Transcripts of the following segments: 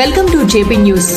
Welcome to JP news.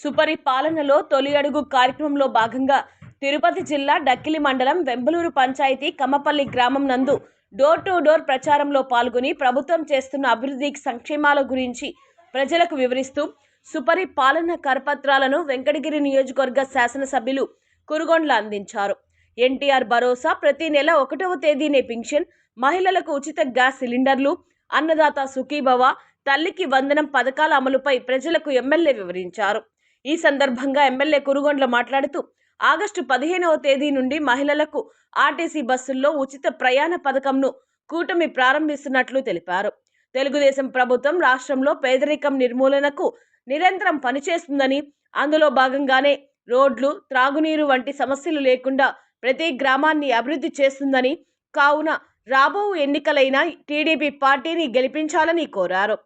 సుపరిపాలనలో తొలి అడుగు కార్యక్రమంలో భాగంగా తిరుపతి జిల్లా డక్కిలి మండలం వెంబలూరు పంచాయతీ కమ్మపల్లి గ్రామం నందు డోర్ టు డోర్ ప్రచారంలో పాల్గొని ప్రభుత్వం చేస్తున్న అభివృద్ధి సంక్షేమాల గురించి ప్రజలకు వివరిస్తూ సుపరిపాలన కరపత్రాలను వెంకటగిరి నియోజకవర్గ శాసనసభ్యులు కురుగొండ్ల అందించారు. ఎన్టీఆర్ భరోసా ప్రతి నెల ఒకటవ తేదీనే పింఛన్ మహిళలకు ఉచిత గ్యాస్ సిలిండర్లు అన్నదాత సుఖీభవ తల్లికి వందనం పథకాల అమలుపై ప్రజలకు ఎమ్మెల్యే వివరించారు. ఈ సందర్భంగా ఎమ్మెల్యే కురుగొండ్ల మాట్లాడుతూ ఆగస్టు పదిహేనవ తేదీ నుండి మహిళలకు ఆర్టీసీ బస్సుల్లో ఉచిత ప్రయాణ పథకంను కూటమి ప్రారంభిస్తున్నట్లు తెలిపారు. తెలుగుదేశం ప్రభుత్వం రాష్ట్రంలో పేదరికం నిర్మూలనకు నిరంతరం పనిచేస్తుందని అందులో భాగంగానే రోడ్లు త్రాగునీరు వంటి సమస్యలు లేకుండా ప్రతి గ్రామాన్ని అభివృద్ధి చేస్తుందని కావున రాబో ఎన్నికలైన టీడీపీ పార్టీని గెలిపించాలని కోరారు.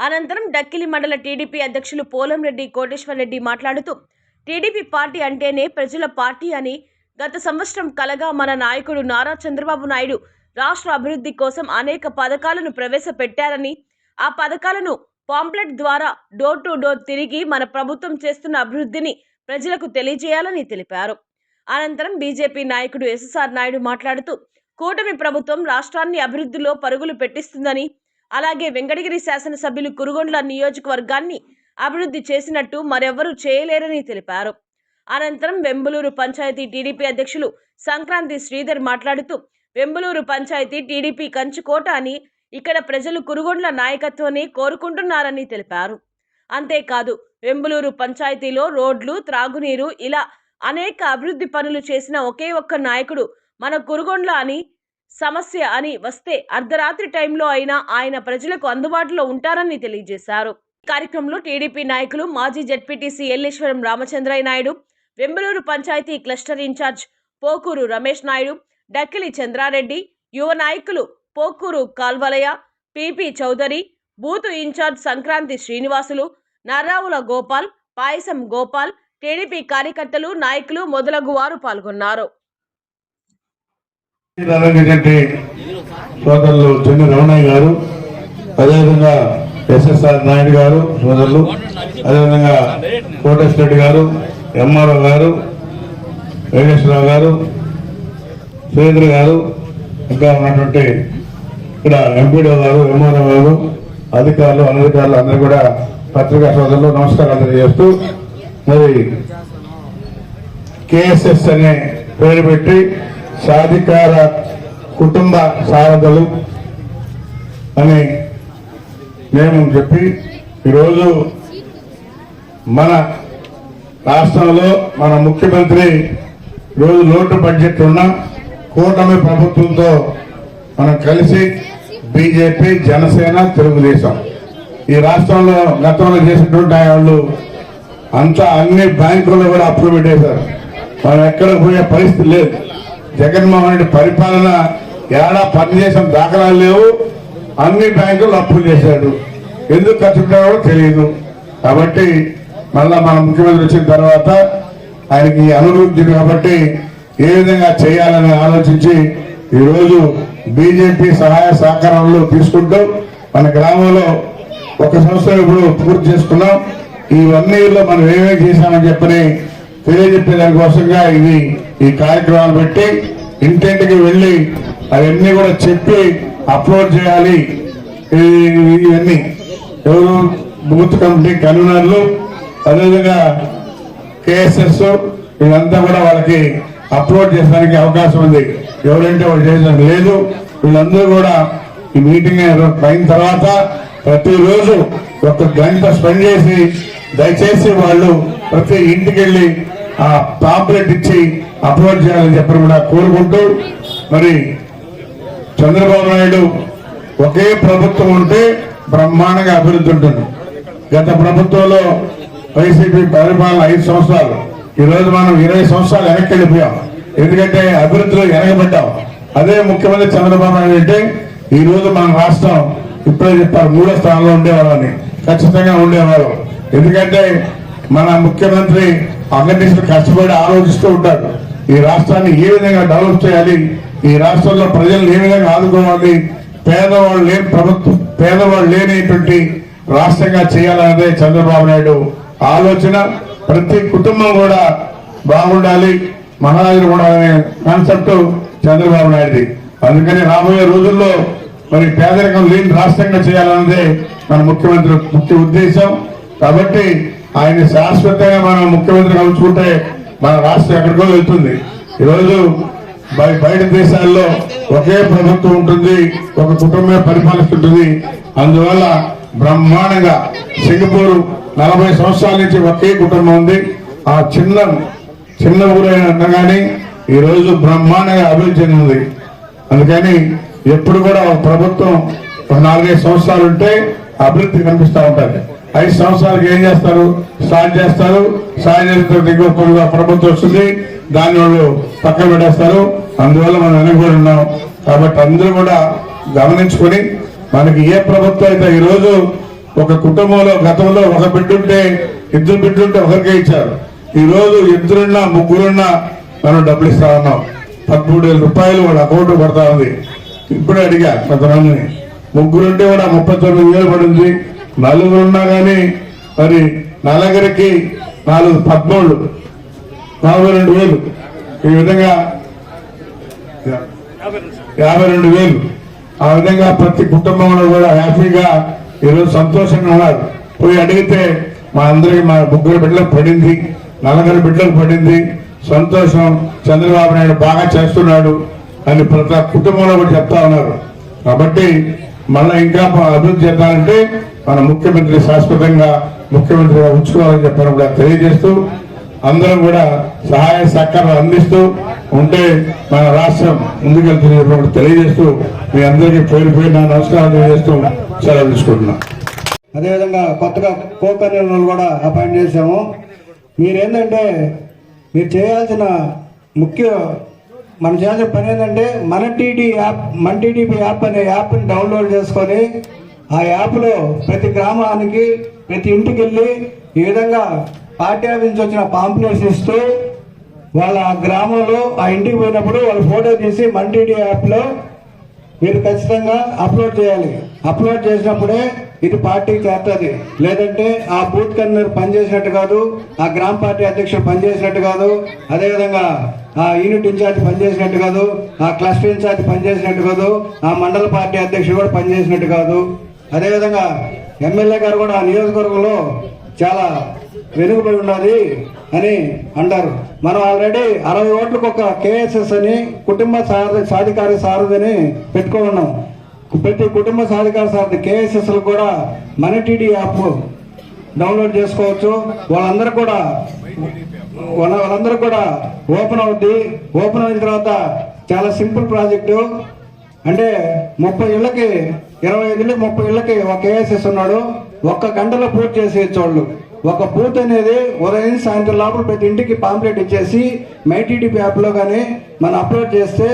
అనంతరం డక్కిలి మండల టీడీపీ అధ్యక్షులు పోలంరెడ్డి కోటేశ్వరరెడ్డి మాట్లాడుతూ టీడీపీ పార్టీ అంటేనే ప్రజల పార్టీ అని గత సంవత్సరం కలగా మన నాయకుడు నారా చంద్రబాబు నాయుడు రాష్ట్ర అభివృద్ధి కోసం అనేక పథకాలను ప్రవేశపెట్టారని ఆ పథకాలను పాంప్లెట్ ద్వారా డోర్ టు డోర్ తిరిగి మన ప్రభుత్వం చేస్తున్న అభివృద్ధిని ప్రజలకు తెలియజేయాలని తెలిపారు. అనంతరం బీజేపీ నాయకుడు ఎస్ఎస్ఆర్ నాయుడు మాట్లాడుతూ కూటమి ప్రభుత్వం రాష్ట్రాన్ని అభివృద్ధిలో పరుగులు పెట్టిస్తుందని అలాగే వెంకటగిరి శాసనసభ్యులు కురుగొండ్ల నియోజకవర్గాన్ని అభివృద్ధి చేసినట్టు మరెవ్వరూ చేయలేరని తెలిపారు. అనంతరం వెంబులూరు పంచాయతీ టీడీపీ అధ్యక్షులు సంక్రాంతి శ్రీధర్ మాట్లాడుతూ వెంబులూరు పంచాయతీ టీడీపీ కంచుకోట అని ఇక్కడ ప్రజలు కురుగొండ్ల నాయకత్వాన్ని కోరుకుంటున్నారని తెలిపారు. అంతేకాదు వెంబులూరు పంచాయతీలో రోడ్లు త్రాగునీరు ఇలా అనేక అభివృద్ధి పనులు చేసిన ఒకే ఒక్క నాయకుడు మన కురుగొండ్ల అని సమస్య అని వస్తే అర్ధరాత్రి టైంలో అయినా ఆయన ప్రజలకు అందుబాటులో ఉంటారని తెలియజేశారు. కార్యక్రమంలో టీడీపీ నాయకులు మాజీ ZPTC Elleswaram Ramachandraiah Naidu Vembaluru panchayat cluster incharge Pokuru Ramesh Naidu Dakkili Chandrareddy యువ నాయకులు Pokuru Kalvalaya P P Chowdary booth incharge Sankranti Srinivasulu Narravula Gopal Payasam Gopal TDP కార్యకర్తలు నాయకులు మొదలగు వారు పాల్గొన్నారు. రంగజంటి సోదరులు చెన్ని రమణయ్య గారు అదేవిధంగా ఎస్ఎస్ఆర్ నాయుడు గారు సోదరులు అదేవిధంగా కోటేశ్వరెడ్డి గారు ఎంఆర్ఓ గారు వెంకటేశ్వరరావు గారు సురేంద్ర గారు ఇంకా ఉన్నటువంటి ఇక్కడ ఎంపీడీ గారు ఎంఆర్ఓ గారు అధికారులు అనధికారులు అందరూ కూడా పత్రికా సోదరులు నమస్కారాలు తెలియజేస్తూ మరి కేఎస్ఎస్ అనే పేరు పెట్టి సాధికార కుటుంబ సారథులు అని మేము చెప్పి ఈరోజు మన రాష్ట్రంలో మన ముఖ్యమంత్రి ఈరోజు లోటు బడ్జెట్ ఉన్న కూటమి ప్రభుత్వంతో మనం కలిసి బీజేపీ జనసేన తెలుగుదేశం ఈ రాష్ట్రంలో గతంలో చేసినటువంటి వాళ్ళు అంతా అన్ని బ్యాంకుల్లో కూడా అప్రూవ్ పెట్టేశారు మనం ఎక్కడ పోయే పరిస్థితి లేదు. జగన్మోహన్ రెడ్డి పరిపాలన ఏడా పనిచేసిన దాఖలాలు లేవు. అన్ని బ్యాంకులు అప్పులు చేశాడు. ఎందుకు ఖర్చు పెట్టాడో తెలియదు. కాబట్టి మళ్ళా మన ముఖ్యమంత్రి వచ్చిన తర్వాత ఆయనకి అనుభూతి కాబట్టి ఏ విధంగా చేయాలని ఆలోచించి ఈరోజు బీజేపీ సహాయ సహకారాలు తీసుకుంటూ మన గ్రామంలో ఒక సంవత్సరం ఇప్పుడు పూర్తి చేసుకున్నాం. ఈ వన్ ఇయర్లో మనం ఏమేమి చేశామని చెప్పని తెలియజెప్పే దానికోసంగా ఇది ఈ కార్యక్రమాలు పెట్టి ఇంటింటికి వెళ్ళి అవన్నీ కూడా చెప్పి అప్లోడ్ చేయాలి. ఇవన్నీ ఎవరు బూత్ కమిటీ కన్వీనర్లు అదేవిధంగా కేఎస్ఎస్ వీళ్ళంతా కూడా వాళ్ళకి అప్లోడ్ చేసడానికి అవకాశం ఉంది. ఎవరంటే వాళ్ళు చేయడానికి లేదు. వీళ్ళందరూ కూడా ఈ మీటింగ్ అయిన తర్వాత ప్రతిరోజు ఒక గంట స్పెండ్ చేసి దయచేసి వాళ్ళు ప్రతి ఇంటికి వెళ్ళి ఆ పాంప్లెట్ ఇచ్చి అప్లోడ్ చేయాలని చెప్పని కూడా కోరుకుంటూ మరి చంద్రబాబు నాయుడు ఒకే ప్రభుత్వం ఉంటే బ్రహ్మాండంగా అభివృద్ధి ఉంటుంది. గత ప్రభుత్వంలో వైసీపీ పరిపాలన ఐదు సంవత్సరాలు. ఈ రోజు మనం ఇరవై సంవత్సరాలు వెనక్కి వెళ్ళిపోయాం. ఎందుకంటే అభివృద్ధిలో వెనకబడ్డాం అదే ముఖ్యమంత్రి చంద్రబాబు నాయుడు అంటే ఈ రోజు మన రాష్ట్రం ఇప్పుడే చెప్పారు మూడో స్థానంలో ఉండేవాళ్ళని ఖచ్చితంగా ఉండేవారు. ఎందుకంటే మన ముఖ్యమంత్రి అందరి కష్టపడి ఆలోచిస్తూ ఉంటారు ఈ రాష్ట్రాన్ని ఏ విధంగా డెవలప్ చేయాలి? ఈ రాష్ట్రంలో ప్రజలను ఏ విధంగా ఆదుకోవాలి? పేదవాళ్ళు లేని ప్రభుత్వం పేదవాళ్ళు లేనిటువంటి రాష్ట్రంగా చేయాలన్నదే చంద్రబాబు నాయుడు ఆలోచన. ప్రతి కుటుంబం కూడా బాగుండాలి. మహారాజులు అనే కాన్సెప్ట్ చంద్రబాబు నాయుడుది. అందుకని రాబోయే రోజుల్లో మరి పేదరికం లేని రాష్ట్రంగా చేయాలన్నదే మన ముఖ్యమంత్రి ముఖ్య ఉద్దేశం. కాబట్టి ఆయన శాశ్వతంగా మనం ముఖ్యమంత్రిగా ఉంచుకుంటే మన రాష్ట్రం ఎక్కడికో వెళ్తుంది. ఈరోజు బయట దేశాల్లో ఒకే ప్రభుత్వం ఉంటుంది ఒక కుటుంబమే పరిపాలిస్తుంటుంది. అందువల్ల బ్రహ్మాండంగా సింగపూర్ నలభై సంవత్సరాల నుంచి ఒకే కుటుంబం ఉంది. ఆ చిన్న చిన్న ఊరైన కానీ ఈరోజు బ్రహ్మాండంగా అభివృద్ధి చెందింది. అందుకని ఎప్పుడు కూడా ఒక ప్రభుత్వం ఒక నాలుగైదు సంవత్సరాలు ఉంటే అభివృద్ధి కనిపిస్తూ ఉంటుంది. ఐదు సంవత్సరాలకు ఏం చేస్తారు? స్టార్ట్ చేస్తారు. స్టార్ట్ చేసిన ఇంకో ప్రభుత్వం వస్తుంది. దాన్ని వాళ్ళు పక్కన పెట్టేస్తారు. అందువల్ల మనం వెనకబడి ఉన్నాం. కాబట్టి అందరూ కూడా గమనించుకొని మనకి ఏ ప్రభుత్వం అయితే ఈరోజు ఒక కుటుంబంలో గతంలో ఒక బిడ్డుంటే ఇద్దరు బిడ్డుంటే ఒకరికే ఇచ్చారు. ఈ రోజు ఇద్దరున్నా ముగ్గురున్నా మనం డబ్బులు ఇస్తా ఉన్నాం. పదమూడు వేల రూపాయలు వాళ్ళ అకౌంట్ పడతా ఉంది. ఇప్పుడే అడిగా కొంతమందిని. ముగ్గురుంటే కూడా ముప్పై తొమ్మిది వేలు పడింది. నలుగురున్నా కానీ మరి నలుగురికి నాలుగు పద్మూడు నలభై రెండు వేలు. ఈ విధంగా యాభై రెండు వేలు. ఆ విధంగా ప్రతి కుటుంబంలో కూడా హ్యాపీగా ఈరోజు సంతోషంగా ఉన్నారు. పోయి అడిగితే మా అందరికి మా ముగ్గురు బిడ్డలకు పడింది నలుగురు బిడ్డలకు పడింది. సంతోషం చంద్రబాబు నాయుడు బాగా చేస్తున్నాడు అని ప్రతి కుటుంబంలో కూడా చెప్తా ఉన్నారు. కాబట్టి మళ్ళీ ఇంకా అభివృద్ధి చెందాలంటే మన ముఖ్యమంత్రి శాశ్వతంగా ముఖ్యమంత్రిగా ఉంచుకోవాలని చెప్పడం కూడా తెలియజేస్తూ అందరం కూడా సహాయ సహకారాలు అందిస్తూ ఉంటే మన రాష్ట్రం ముందుకెళ్తుంది చెప్పి తెలియజేస్తూ మీ అందరికీ పేరు పేరు నా నమస్కారం తెలియజేస్తూ సెలవు అదేవిధంగా కొత్తగా కో కన్వీనర్లు కూడా అపాయింట్ చేశాము. మీరేంటంటే మీరు చేయాల్సిన ముఖ్య మనం చేయాల్సిన పని ఏంటంటే మన టీడీ యాప్ మన టీడీపీ యాప్ అనే యాప్ని డౌన్లోడ్ చేసుకొని ఆ యాప్లో ప్రతి గ్రామానికి ప్రతి ఇంటికి వెళ్ళి ఈ విధంగా పార్టీ ఆఫీస్ నుంచి వచ్చిన పాంప్లెట్స్ ఇస్తూ వాళ్ళ ఆ గ్రామంలో ఆ ఇంటికి పోయినప్పుడు వాళ్ళ ఫోటో తీసి మన యాప్లో మీరు ఖచ్చితంగా అప్లోడ్ చేయాలి. అప్లోడ్ చేసినప్పుడే ఇది పార్టీకి చేస్తుంది లేదంటే ఆ బూత్ కన్వీనర్ పనిచేసినట్టు కాదు ఆ గ్రామ పార్టీ అధ్యక్షుడు పనిచేసినట్టు కాదు అదేవిధంగా ఆ యూనిట్ ఇన్ఛార్జ్ పనిచేసినట్టు కాదు ఆ క్లస్టర్ ఇన్ఛార్జ్ పనిచేసినట్టు కాదు ఆ మండల పార్టీ అధ్యక్షుడు కూడా పనిచేసినట్టు కాదు. అదేవిధంగా ఎమ్మెల్యే గారు కూడా నియోజకవర్గంలో చాలా వెనుకబడి ఉన్నది అని అంటారు. మనం ఆల్రెడీ అరవై ఓట్లకు ఒక కేఎస్ఎస్ అని కుటుంబ సారథి సాధికారి సారథిని అని ప్రతి కుటుంబ సాధికార సారథి కేఎస్ఎస్ కూడా మన టీడీ యాప్ డౌన్లోడ్ చేసుకోవచ్చు. వాళ్ళందరూ కూడా వాళ్ళందరూ కూడా ఓపెన్ అవుద్ది. ఓపెన్ అయిన తర్వాత చాలా సింపుల్ ప్రాజెక్టు. అంటే ముప్పై ఇళ్ళకి ఇరవై ఐదు ముప్పై ఇళ్ళకి ఒక కేఎస్ఎస్ ఉన్నాడు. ఒక్క గంటలో పూర్తి చేసేయచ్చు వాళ్ళు ఒక బూత్ అనేది ఉదయం సాయంత్రం లోపల ప్రతి ఇంటికి పాంప్లెట్ ఇచ్చేసి మైటీడీపీ యాప్లో కానీ మనం అప్లోడ్ చేస్తే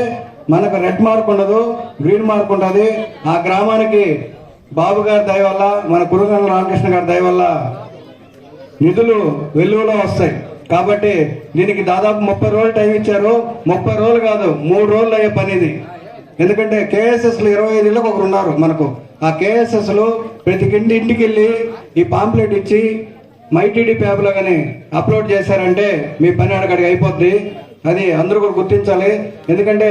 మనకు రెడ్ మార్క్ ఉండదు గ్రీన్ మార్క్ ఉంటుంది. ఆ గ్రామానికి బాబు గారి దయ వల్ల మన గురుగన్న రామకృష్ణ గారి దయ వల్ల నిధులు వెలువలో వస్తాయి. కాబట్టి దీనికి దాదాపు ముప్పై రోజులు టైం ఇచ్చారు. ముప్పై రోజులు కాదు మూడు రోజులు అయ్యే పని ఇది ఎందుకంటే కేఎస్ఎస్లో ఇరవై ఐదు ఇళ్ళకి ఒకరు ఉన్నారు మనకు. ఆ కేఎస్ఎస్లో ప్రతి ఇంటి ఇంటికి వెళ్ళి ఈ పాంప్లెట్ ఇచ్చి మైటీడీ పేపర్లో కానీ అప్లోడ్ చేశారంటే మీ పని అక్కడికి అయిపోద్ది. అది అందరూ కూడా గుర్తించాలి. ఎందుకంటే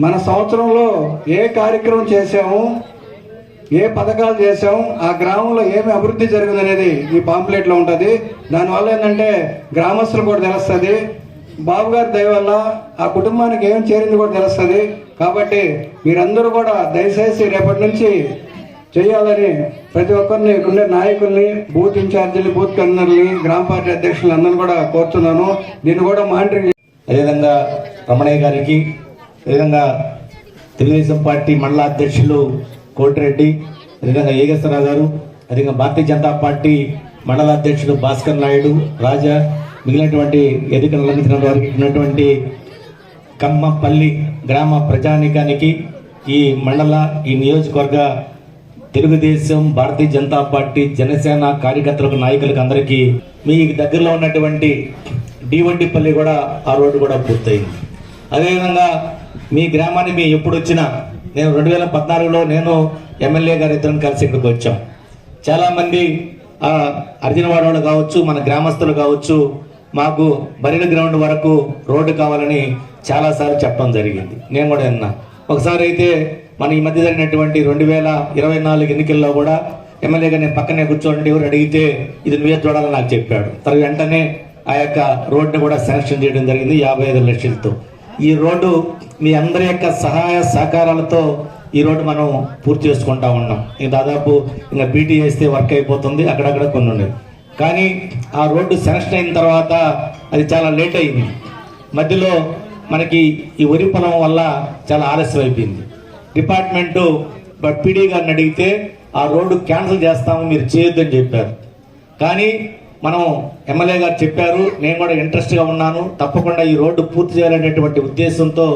మన సంవత్సరంలో ఏ కార్యక్రమం చేసాము ఏ పథకాలు చేసాం ఆ గ్రామంలో ఏమి అభివృద్ధి జరిగింది అనేది ఈ పాంప్లెట్లో ఉంటుంది. దానివల్ల ఏంటంటే గ్రామస్తులు కూడా తెలుస్తుంది. బాబు గారి దయ వల్ల ఆ కుటుంబానికి ఏం చేరింది కూడా తెలుస్తుంది. కాబట్టి మీరందరూ కూడా దయచేసి రేపటి నుంచి చేయాలని ప్రతి ఒక్కరిని ఉండే నాయకుల్ని బూత్ ఇన్ఛార్జీలు బూత్ కన్వీనర్ని గ్రామ పార్టీ అధ్యక్షులు అందరిని కూడా కోరుతున్నాను దీన్ని కూడా మానిటరింగ్ అదేవిధంగా రమణయ్య గారికి అదేవిధంగా తెలుగుదేశం పార్టీ మండల అధ్యక్షులు కోటిరెడ్డి అదేవిధంగా ఏగేశ్వరరావు గారు అదేవిధంగా భారతీయ జనతా పార్టీ మండల అధ్యక్షుడు భాస్కర్ నాయుడు రాజా మిగిలినటువంటి ఎన్నికలు అలంకరణ వారికి ఉన్నటువంటి కమ్మపల్లి గ్రామ ప్రజానికానికి ఈ మండల ఈ నియోజకవర్గ తెలుగుదేశం భారతీయ జనతా పార్టీ జనసేన కార్యకర్తలకు నాయకులకు అందరికీ మీ దగ్గరలో ఉన్నటువంటి డివంటిపల్లి కూడా ఆ రోడ్డు కూడా పూర్తయింది. అదేవిధంగా మీ గ్రామాన్ని మేము ఎప్పుడు వచ్చినా నేను రెండు వేల పద్నాలుగులో నేను ఎమ్మెల్యే గారి ఇద్దరం కలిసి ఇక్కడికి వచ్చాం. చాలామంది అర్జునవాడ వాళ్ళు కావచ్చు మన గ్రామస్తులు కావచ్చు మాకు బరిన గ్రౌండ్ వరకు రోడ్డు కావాలని చాలాసార్లు చెప్పడం జరిగింది. నేను కూడా విన్నా. ఒకసారి అయితే మన ఈ మధ్య జరిగినటువంటి రెండు వేల ఇరవై నాలుగు ఎన్నికల్లో కూడా ఎమ్మెల్యేగా నేను పక్కనే కూర్చోండి ఎవరు అడిగితే ఇది నువ్వే చూడాలని నాకు చెప్పాడు. తర్వాత వెంటనే ఆ యొక్క రోడ్డుని కూడా శాంక్షన్ చేయడం జరిగింది యాభై ఐదు లక్షలతో. ఈ రోడ్డు మీ అందరి యొక్క సహాయ సహకారాలతో ఈ రోడ్డు మనం పూర్తి చేసుకుంటా ఉన్నాం. ఇంక దాదాపు ఇంకా బీటీ వేస్తే వర్క్ అయిపోతుంది. అక్కడక్కడ కొన్ని ఉన్నాయి. కానీ ఆ రోడ్డు సెలక్షన్ అయిన తర్వాత అది చాలా లేట్ అయింది. మధ్యలో మనకి ఈ వరి పొలం వల్ల చాలా ఆలస్యం అయిపోయింది. డిపార్ట్మెంటు పీడీ గారిని అడిగితే ఆ రోడ్డు క్యాన్సిల్ చేస్తాము మీరు చేయొద్దని చెప్పారు. కానీ మనం ఎమ్మెల్యే గారు చెప్పారు నేను కూడా ఇంట్రెస్ట్గా ఉన్నాను తప్పకుండా ఈ రోడ్డు పూర్తి చేయాలనేటువంటి ఉద్దేశంతో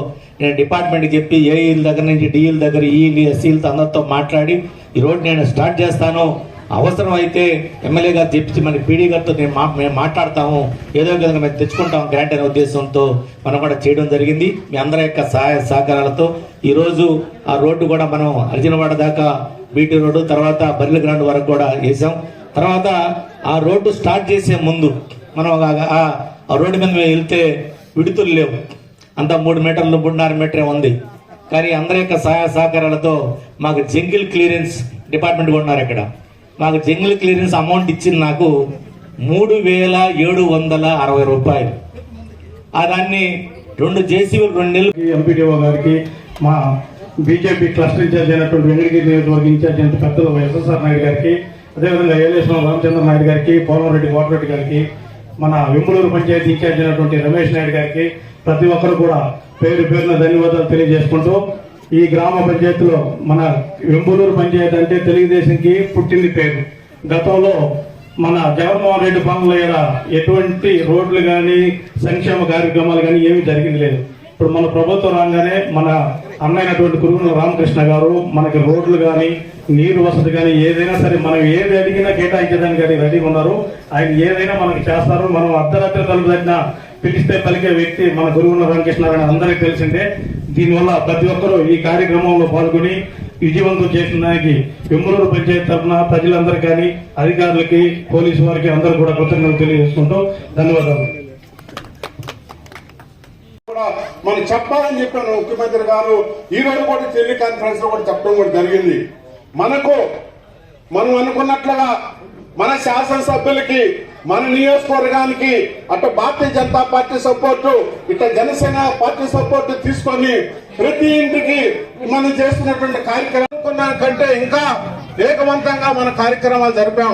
నేను డిపార్ట్మెంట్కి చెప్పి ఏఈల దగ్గర నుంచి డిఈల దగ్గర ఈఈలు ఎస్సీలతో అందరితో మాట్లాడి ఈ రోడ్డు నేను స్టార్ట్ చేస్తాను అవసరం అయితే ఎమ్మెల్యే గారు చెప్పి మన పీడీ గారితో నేను మా మేము మాట్లాడతాము. ఏదో విధంగా మేము తెచ్చుకుంటాం గ్రాంట్ అనే ఉద్దేశంతో మనం కూడా చేయడం జరిగింది. మీ అందరి యొక్క సహాయ సహకారాలతో ఈరోజు ఆ రోడ్డు కూడా మనం అర్జునవాడ దాకా బీటీ రోడ్డు తర్వాత బర్రెల గ్రౌండ్ వరకు కూడా వేసాం తర్వాత ఆ రోడ్డు స్టార్ట్ చేసే ముందు మనం ఆ- ఆ రోడ్డు మీద మేము వెళ్తే విడుతులు లేవు. అంత మూడు మీటర్లు మూడున్నర మీటరే ఉంది. కానీ అందరి యొక్క సహాయ సహకారాలతో మాకు జంగిల్ క్లియరెన్స్ డిపార్ట్మెంట్ కూడా ఉన్నారు ఇక్కడ. నాకు జంగిల్ క్లియరెన్స్ అమౌంట్ ఇచ్చింది నాకు మూడు వేల ఏడు వందల అరవై రూపాయలు. ఆ దాన్ని రెండు జేసీబీ రెండు నెలలు ఎంపీడీఓ గారికి మా బీజేపీ క్లస్టర్ ఇన్ఛార్జ్ అయినటువంటి వెంకటగిరి నియోజకవర్గ ఇన్ఛార్జ్ అయిన పెద్దలు ఎస్ఎస్ఆర్ నాయుడు గారికి అదేవిధంగా ఏలేశ్వరం రామచంద్ర నాయుడు గారికి పోలవరెడ్డి కోటరెడ్డి గారికి మన వెంపులూరు పంచాయతీ ఇన్ఛార్జ్ అయినటువంటి రమేష్ నాయుడు గారికి ప్రతి ఒక్కరు కూడా పేరు పేరున ధన్యవాదాలు తెలియజేసుకుంటూ ఈ గ్రామ పంచాయతీలో మన వెంపులూరు పంచాయతీ అంటే తెలుగుదేశంకి పుట్టింది పేరు. గతంలో మన జగన్మోహన్ రెడ్డి పాలనలో ఎటువంటి రోడ్లు కానీ సంక్షేమ కార్యక్రమాలు కానీ ఏమీ జరిగింది లేదు. ఇప్పుడు మన ప్రభుత్వం రాగానే మన అన్నైనటువంటి కురుగుల రామకృష్ణ గారు మనకి రోడ్లు కానీ నీరు వసతి కానీ ఏదైనా సరే మనం ఏది అడిగినా కేటాయించడానికి కానీ రెడీగా ఉన్నారు. ఆయన ఏదైనా మనకి చేస్తారు. మనం అర్ధరాత్రి తలుపు తగ్గిన పిలిస్తే పలికే వ్యక్తి మన గురువుల రామకృష్ణ అందరికీ తెలిసిందే. దీనివల్ల ప్రతి ఒక్కరూ ఈ కార్యక్రమంలో పాల్గొని విజయవంతం చేసిన దానికి వెంబలూరు పంచాయతీ తరఫున ప్రజలందరూ కానీ అధికారులకి పోలీసు వారికి అందరూ కూడా కృతజ్ఞతలు తెలియజేసుకుంటూ ధన్యవాదాలు. కూడా మనం చెప్పాలని చెప్పాను ముఖ్యమంత్రి గారు. ఈ రోజు కూడా టెలి కాన్ఫరెన్స్లో కూడా చెప్పడం కూడా జరిగింది. మనకు మనం అనుకున్నట్లుగా మన శాసనసభ్యులకి మన నియోజకవర్గానికి అటు భారతీయ జనతా పార్టీ సపోర్టు ఇటు జనసేన పార్టీ సపోర్టు తీసుకొని ప్రతి ఇంటికి మనం చేస్తున్నటువంటి కార్యక్రమం కంటే ఇంకా వేగవంతంగా మన కార్యక్రమాలు జరిపాం.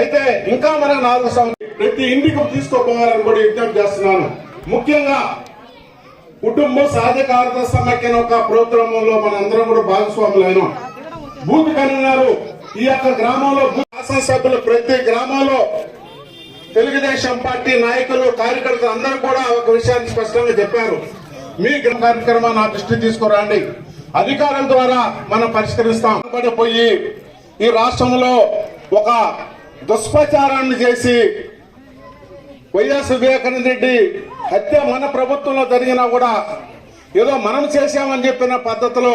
అయితే ఇంకా మనకు నాలుగు సంవత్సరం ప్రతి ఇంటికి తీసుకోపోవాలని కూడా విజ్ఞప్తి చేస్తున్నాను. ముఖ్యంగా కుటుంబ సాధికారత సమైక్యన ఒక ప్రోగ్రామంలో మనందరం కూడా భాగస్వాములైన. బూత్ కన్వీనర్ ఈ యొక్క గ్రామంలో శాసనసభ్యులు ప్రతి గ్రామంలో తెలుగుదేశం పార్టీ నాయకులు కార్యకర్తలు అందరూ కూడా ఒక విషయాన్ని స్పష్టంగా చెప్పారు. మీ గ్రామ కార్యక్రమాన్ని నా దృష్టి తీసుకురండి. అధికారుల ద్వారా మనం పరిష్కరిస్తాం. పడిపోయి ఈ రాష్ట్రంలో ఒక దుష్ప్రచారాన్ని చేసి వైఎస్ వివేకానంద రెడ్డి హత్య మన ప్రభుత్వంలో జరిగినా కూడా ఏదో మనం చేశామని చెప్పిన పద్ధతిలో